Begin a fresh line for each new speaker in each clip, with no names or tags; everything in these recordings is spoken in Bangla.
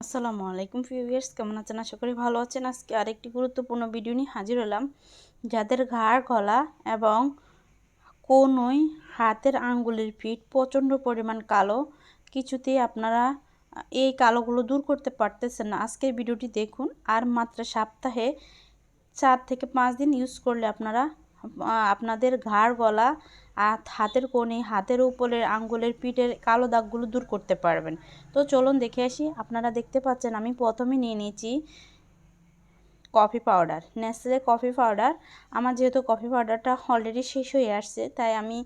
আসসালামু আলাইকুম ভিউয়ার্স, কেমন আছেন? আশা করি ভালো আছেন। আজকে আরেকটি গুরুত্বপূর্ণ ভিডিও নিয়ে হাজির হলাম। যাদের ঘাড় গলা এবং কোনোই হাতের আঙ্গুলের ফিট প্রচণ্ড পরিমাণ কালো, কিছুতেই আপনারা এই কালোগুলো দূর করতে পারতেছেন না। আজকের ভিডিওটি দেখুন, আর মাত্র সপ্তাহে চার থেকে পাঁচ দিন ইউজ করলে আপনারা আপনাদের ঘাড়, গলা আর হাতের কোণে, হাতের উপরের আঙ্গুলের পিঠের কালো দাগগুলো দূর করতে পারবেন। তো চলুন দেখে আসি, আপনারা দেখতে পাচ্ছেন আমি প্রথমে নিয়ে নিয়েছি coffee powder. Nestle coffee powder. আমার যেহেতু কফি পাউডারটা অলরেডি শেষ হয়ে আসছে, তাই আমি,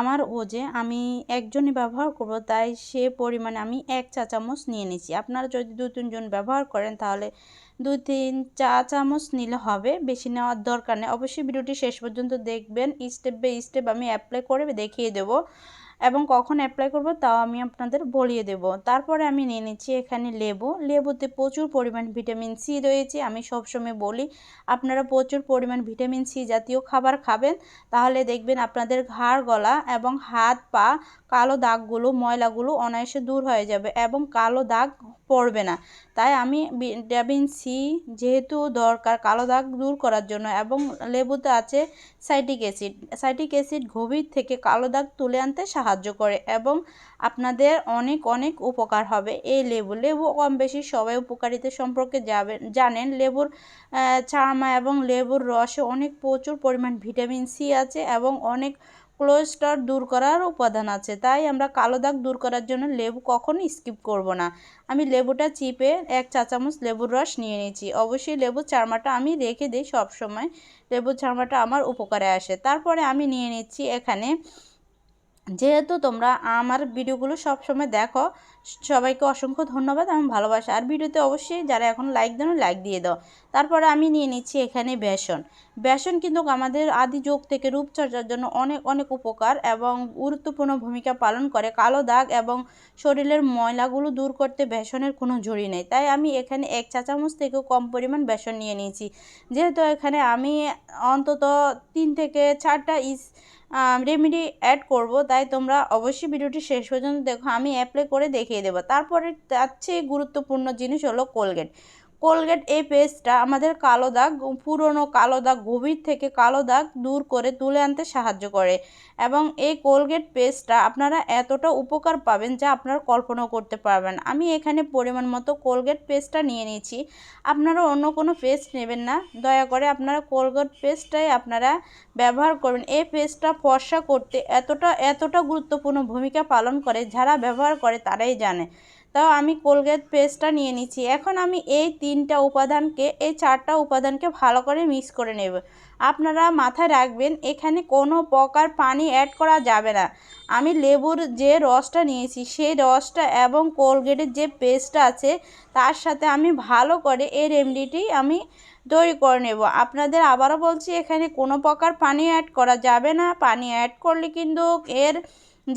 আমার ওজে আমি একজনই ব্যবহার করব, তাই সে পরিমাণে আমি এক চা চামচ নিয়ে নিয়েছি আপনারা যদি দু তিনজন ব্যবহার করেন, তাহলে দুই তিন চা চামচ নিলে হবে, বেশি নেওয়ার দরকার নেই। অবশ্যই ভিডিওটি শেষ পর্যন্ত দেখবেন। স্টেপ বাই স্টেপ আমি অ্যাপ্লাই করে দেখিয়ে দেবো। এবং কখন অ্যাপ্লাই করব তাও আমি আপনাদের বলিয়ে দেব। তারপরে আমি নিয়ে নিচ্ছি এখানে লেবু। লেবুতে প্রচুর পরিমাণ ভিটামিন সি রয়েছে। আমি সবসময় বলি, আপনারা প্রচুর পরিমাণ ভিটামিন সি জাতীয় খাবার খাবেন, তাহলে দেখবেন আপনাদের ঘাড় গলা এবং হাত পা, কালো দাগগুলো, ময়লাগুলো অনায়াসে দূর হয়ে যাবে এবং কালো দাগ পড়বে না। তাই আমি ভিটামিন সি যেহেতু দরকার কালো দাগ দূর করার জন্য এবং লেবুতে আছে সাইটিক অ্যাসিড সাইটিক অ্যাসিড গভীর থেকে কালো দাগ তুলে আনতে সাহায্য করে এবং আপনাদের অনেক অনেক উপকার হবে। এই লেবু লেবু কম বেশি সবাই উপকারিতা সম্পর্কে যাবেন জানেন। লেবুর চামা এবং লেবুর রসে অনেক প্রচুর পরিমাণ ভিটামিন সি আছে এবং অনেক কোলেস্টর দূর করার উপাদান আছে। তাই আমরা কালো দাগ দূর করার জন্য লেবু কখনো স্কিপ করব না। আমি লেবুটা চিপে এক চা চামচ লেবুর রস নিয়ে নিয়েছি। অবশ্যই লেবুর চারমাটা আমি রেখে দিই সবসময়। লেবুর চারমাটা আমার উপকারে আসে। তারপরে আমি নিয়ে নিচ্ছি এখানে যেহেতু তোমরা আমার ভিডিওগুলো সবসময় দেখো, সবাইকে অসংখ্য ধন্যবাদ এবং ভালোবাসা। আর ভিডিওতে অবশ্যই যারা এখন লাইক দেন লাইক দিয়ে দাও। তারপরে আমি নিয়ে নিচ্ছি এখানে বেসন। বেসন কিন্তু আমাদের আদি যুগ থেকে রূপচর্চার জন্য অনেক অনেক উপকার এবং গুরুত্বপূর্ণ ভূমিকা পালন করে। কালো দাগ এবং শরীরের ময়লাগুলো দূর করতে বেসনের কোনো ঝুড়ি নেই। তাই আমি এখানে এক চা চামচ থেকেও কম পরিমাণ বেসন নিয়ে নিয়েছি। যেহেতু এখানে আমি অন্তত তিন থেকে চারটা ইস রেমেডি অ্যাড করব, তাই তোমরা অবশ্যই ভিডিওটি শেষ পর্যন্ত দেখো, আমি অ্যাপ্লাই করে দেখিয়ে দেবো। তারপরে তার চেয়ে গুরুত্বপূর্ণ জিনিস হলো কোলগেট কোলগেট এই পেস্টটা আমাদের কালো দাগ পুরনো কালো দাগ, গভীর থেকে কালো দাগ দূর করে তুলে আনতে সাহায্য করে। এবং এই কোলগেট পেস্টটা আপনারা এতটা উপকার পাবেন যা আপনারা কল্পনাও করতে পারবেন। আমি এখানে পরিমাণ মতো কোলগেট পেস্টটা নিয়ে নিয়েছি। আপনারা অন্য কোনো পেস্ট নেবেন না। দয়া করে আপনারা কোলগেট পেস্টটাই আপনারা ব্যবহার করবেন। এই পেস্টটা ফর্সা করতে এতটা এতটা গুরুত্বপূর্ণ ভূমিকা পালন করে, যারা ব্যবহার করে তারাই জানে। তাও আমি কোলগেট পেস্টটা নিয়ে নিচ্ছি। এখন আমি এই তিনটা উপাদানকে, এই চারটা উপাদানকে ভালো করে মিক্স করে নেব। আপনারা মাথায় রাখবেন, এখানে কোনো প্রকার পানি অ্যাড করা যাবে না। আমি লেবুর যে রসটা নিয়েছি, সেই রসটা এবং কোলগেটের যে পেস্টটা আছে, তার সাথে আমি ভালো করে এই রেমেডিটি আমি তৈরি করে নেব। আপনাদের আবারও বলছি, এখানে কোনো প্রকার পানি অ্যাড করা যাবে না। পানি অ্যাড করলে কিন্তু এর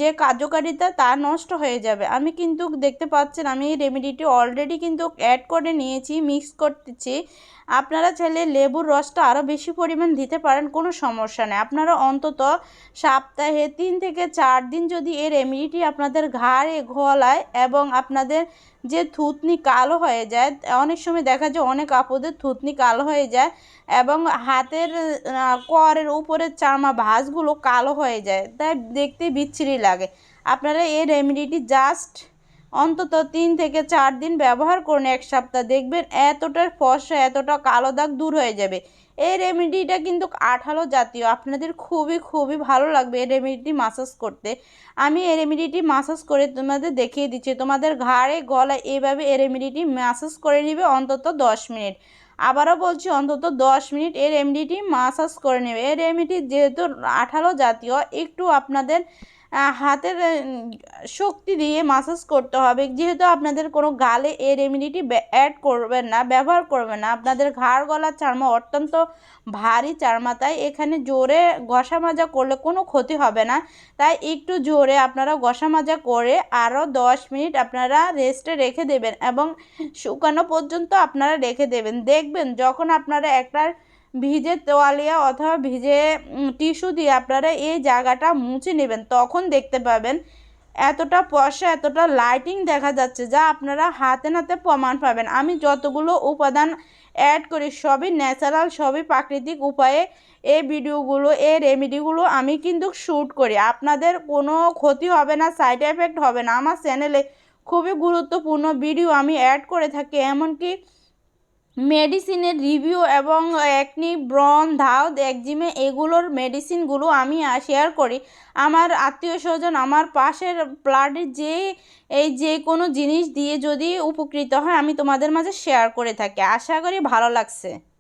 যে কার্যকারিতা তা নষ্ট হয়ে যাবে। আমি কিন্তু দেখতে পাচ্ছেন, আমি এই রেমেডিটি অলরেডি কিন্তু অ্যাড করে নিয়েছি মিক্স করতেছি। আপনারা চাইলে লেবুর রসটা আরও বেশি পরিমাণ দিতে পারেন, কোনো সমস্যা নেই। আপনারা অন্তত সপ্তাহে তিন থেকে চার দিন যদি এই রেমেডিটি আপনাদের ঘাড়ে ঘোলায় এবং আপনাদের যে থুতনি কালো হয়ে যায়, অনেক সময় দেখা যায় অনেক আপদের থুতনি কালো হয়ে যায় এবং হাতের করের উপরের চামা ভাঁজগুলো কালো হয়ে যায়। তাই দেখতে বিচ্ছিরি লাগে। আপনারা এই রেমেডিটি জাস্ট অন্তত তিন থেকে চার দিন ব্যবহার করুন এক সপ্তাহ দেখবেন এতটা ফসা এতটা কালো দাগ দূর হয়ে যাবে। এই রেমেডিটা কিন্তু আঠালো জাতীয়। আপনাদের খুবই খুবই ভালো লাগবে এই রেমেডিটি মাসাজ করতে। আমি এই রেমেডিটি মাসাজ করে তোমাদের দেখিয়ে দিচ্ছি। তোমাদের ঘাড়ে, গলায় এভাবে এই রেমেডিটি মাসাজ করে নিবে অন্তত দশ মিনিট। আবারও বলছি, অন্তত দশ মিনিট এই রেমেডিটি মাসাজ করে নেবে। এই রেমেডি যেহেতু আঠালো জাতীয়, একটু আপনাদের হাতের শক্তি দিয়ে মাসাজ করতে হবে। যেহেতু আপনাদের কোনো গালে এই রেমেডিটি অ্যাড করবেন না, ব্যবহার করবেন না। আপনাদের ঘাড় গলার চারমা অত্যন্ত ভারী চারমা, তাই এখানে জোরে ঘষা মাজা করলে কোনো ক্ষতি হবে না। তাই একটু জোরে আপনারা ঘষা মাজা করে আরও দশ মিনিট আপনারা রেস্টে রেখে দেবেন এবং শুকানো পর্যন্ত আপনারা রেখে দেবেন। দেখবেন যখন আপনারা একটা ভিজে তোয়ালিয়া অথবা ভিজে টিস্যু দিয়ে আপনারা এই জায়গাটা মুছে নেবেন। তখন দেখতে পাবেন এতটা পয়সা এতটা লাইটিং দেখা যাচ্ছে যা আপনারা হাতে নাতে প্রমাণ পাবেন। আমি যতগুলো উপাদান অ্যাড করি, সবই ন্যাচারাল সবই প্রাকৃতিক উপায়ে এই ভিডিওগুলো এই রেমেডিগুলো আমি কিন্তু শ্যুট করি। আপনাদের কোনো ক্ষতি হবে না সাইড এফেক্ট হবে না। আমার চ্যানেলে খুবই গুরুত্বপূর্ণ ভিডিও আমি অ্যাড করে থাকি, এমনকি মেডিসিনের রিভিউ এবং একনি, ব্রন ধাও একজিমে এগুলোর মেডিসিনগুলো আমি শেয়ার করি। আমার আত্মীয় স্বজন আমার পাশের প্লাডের যে, এই যে কোনো জিনিস দিয়ে যদি উপকৃত হয়, আমি তোমাদের মাঝে শেয়ার করে থাকি। আশা করি ভালো লাগছে।